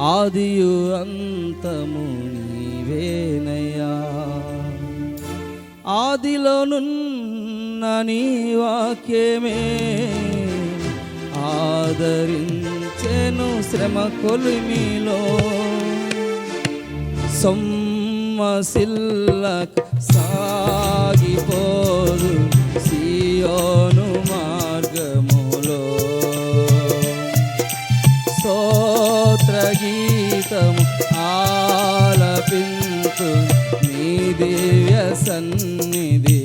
ఆదియు అంతము నీవేనయ్యా. ఆదిలోనున్న నీ వాక్యమే ఆదరించెను శ్రమ కొలిమిలో. సొమ్మసిల్ల సాగిపోదు సియోనుమా సన్నిధి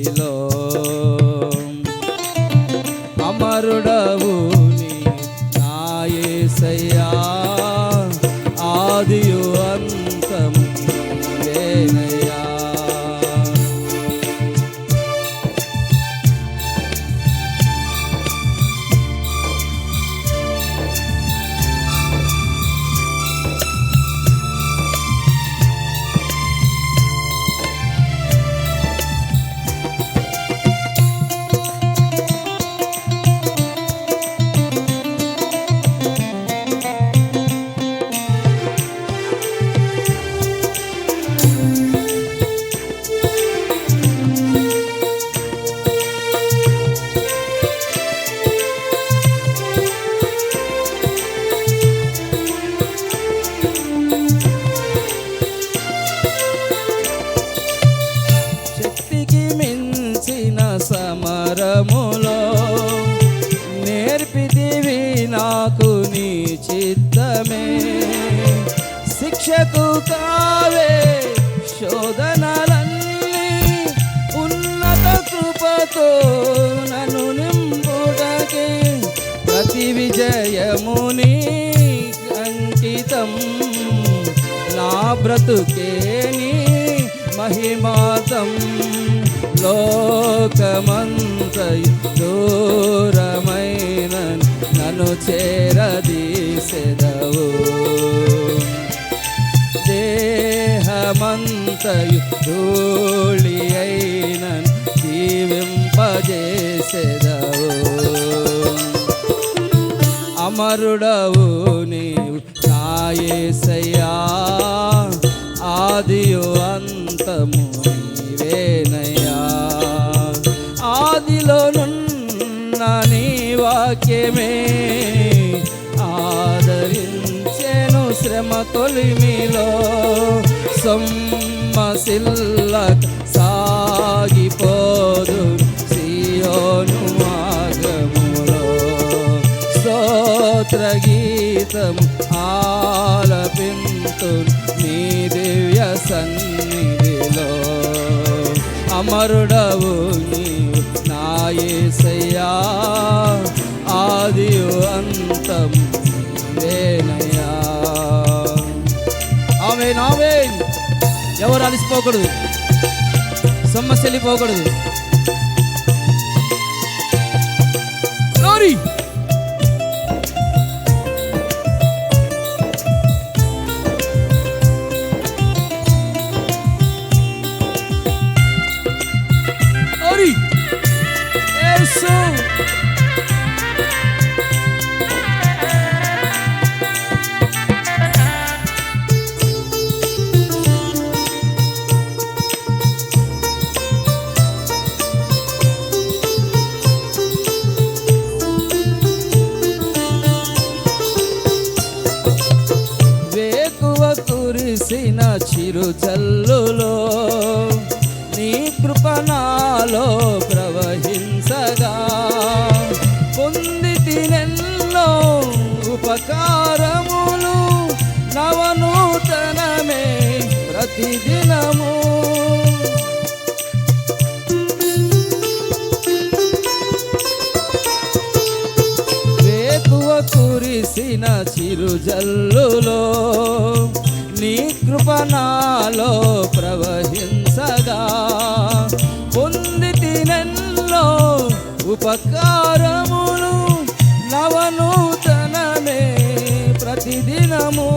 మించిన సమరములో నేర్పితివి నాకు నీ చిత్తమే. శిక్షకు కావే శోధనలన్నీ ఉన్నత కృపతో నన్ను నింపుటకే. ప్రతి విజయముని అంకితం నా బ్రతుకే నీ మహిమాతం. లోకమంతయు దూరమైన నన్ను చేరదీసెదవు. దేహమంతయు ధూళి వాక్యమే ఆదరించెను శ్రమ తొలిమిలో సొమ్మసిల్లక సాగిపోదు సియోను మార్గములో. స్తోత్ర గీతం ఆలపింతు నీ దివ్య సన్నిధిలో. అమరుడవు నీవు నాయసయ్యా ఆదియు అంతం వేనయ్యా ఆమె నావే ఎవరు అలసిపోకూడదు? సమస్య వెళ్ళిపోకూడదు కురిసిన చిరు చల్లులో నీ కృపణాలో ప్రవహించగా పొంది తినెన్నో ఉపకారములు నవనూతనమే ప్రతిదినము. కురిసిన చిరు నీ కృపణాలో ప్రవహించగా. పొంది తినెన్నో ఉపకారములు నవనూతనమే ప్రతిదినము.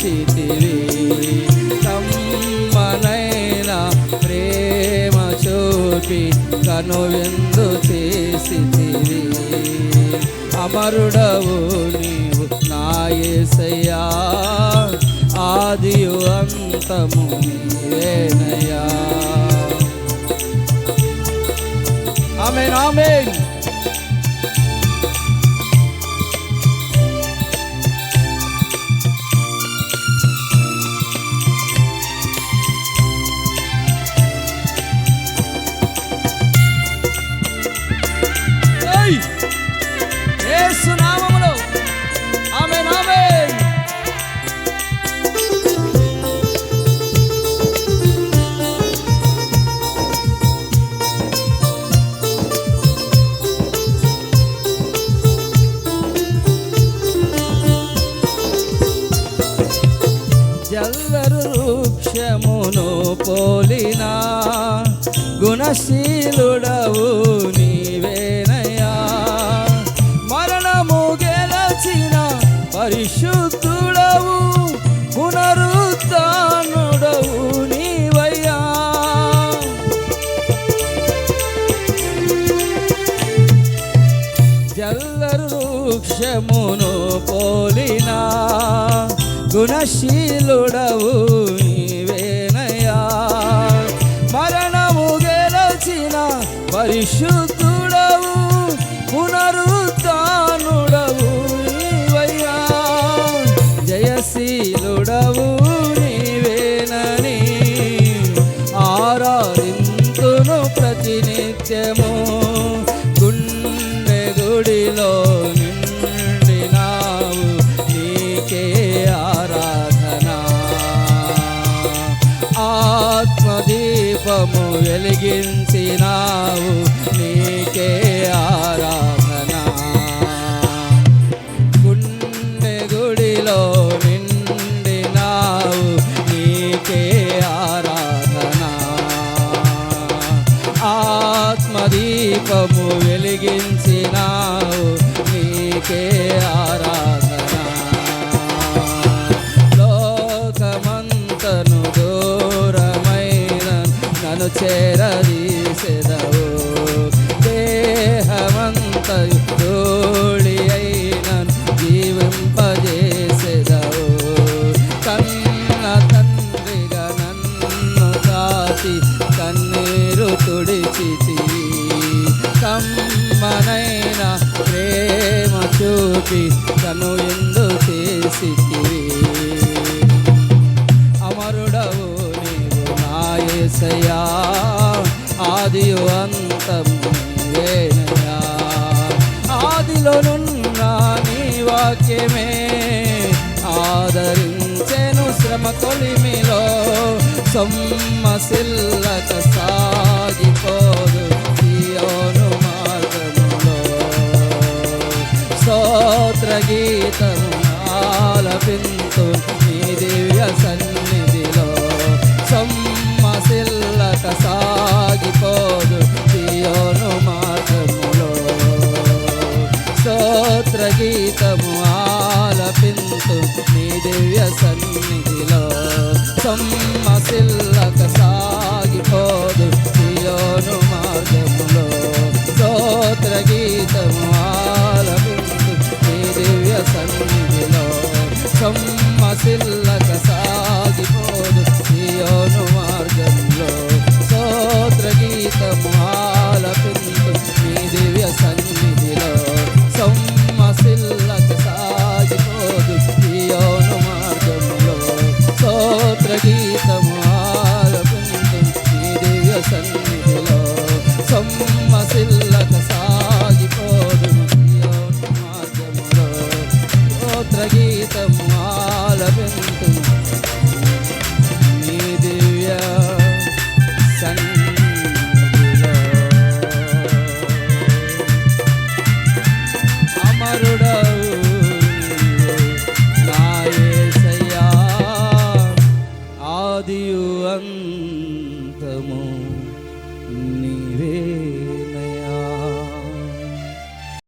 తుడిచితివి కమ్మనైన ప్రేమ చూపి కనువిందు చేసితివి. అమరుడవు నీవు నాయసయ్యా ఆదియు అంతము నీవేనయ్యా ఆమేన్ ఆమేన్. నీవేనా గుణశీలుడవు నీవేనయ్యా. మరణము గెలచిన పరిశుద్ధుడవు పునరుద్ధానుడవు నీవయ్యా. జల్లరు వృక్షమును పోలిన గుణశీలుడవు నీ మరణము గెలచిన పరిశుద్ధ ఆత్మదీపము వెలిగించినావు. నీకే ఆరాధన. గుండె గుడిలో నిండినావు. నీకే ఆరాధన. ఆత్మదీపము వెలిగించినావు. నీకే ఆరాధన నన్ను చేరదీసెదవు. దేహమంతయు ధూళి అయినను జీవింపజేసెదవు. కన్న తండ్రిగా నన్ను కాచి కన్నీరు తుడిచితి. కమ్మనైన ప్రేమ చూపి తను ఎందు చేసితివి అమరుడవు నీవు నాయసయా ఆదియు అంతము ఆదిలోనున్న నీ వాక్యమే. ఆదరించెను శ్రమ కొలిమిలో సొమ్మసిల్లక గీతము ఆలపింతు నీ దివ్య సన్నిధిలో. సొమ్మసిల్లక సాగిపోదు సియోను మార్గములో. స్తోత్ర గీతము ఆలపింతు నీ దివ్య సన్నిధిలో. సొమ్మసిల్లక సాగిపోదు స్తోత్ర గీతము ఆలపింతు దివ్య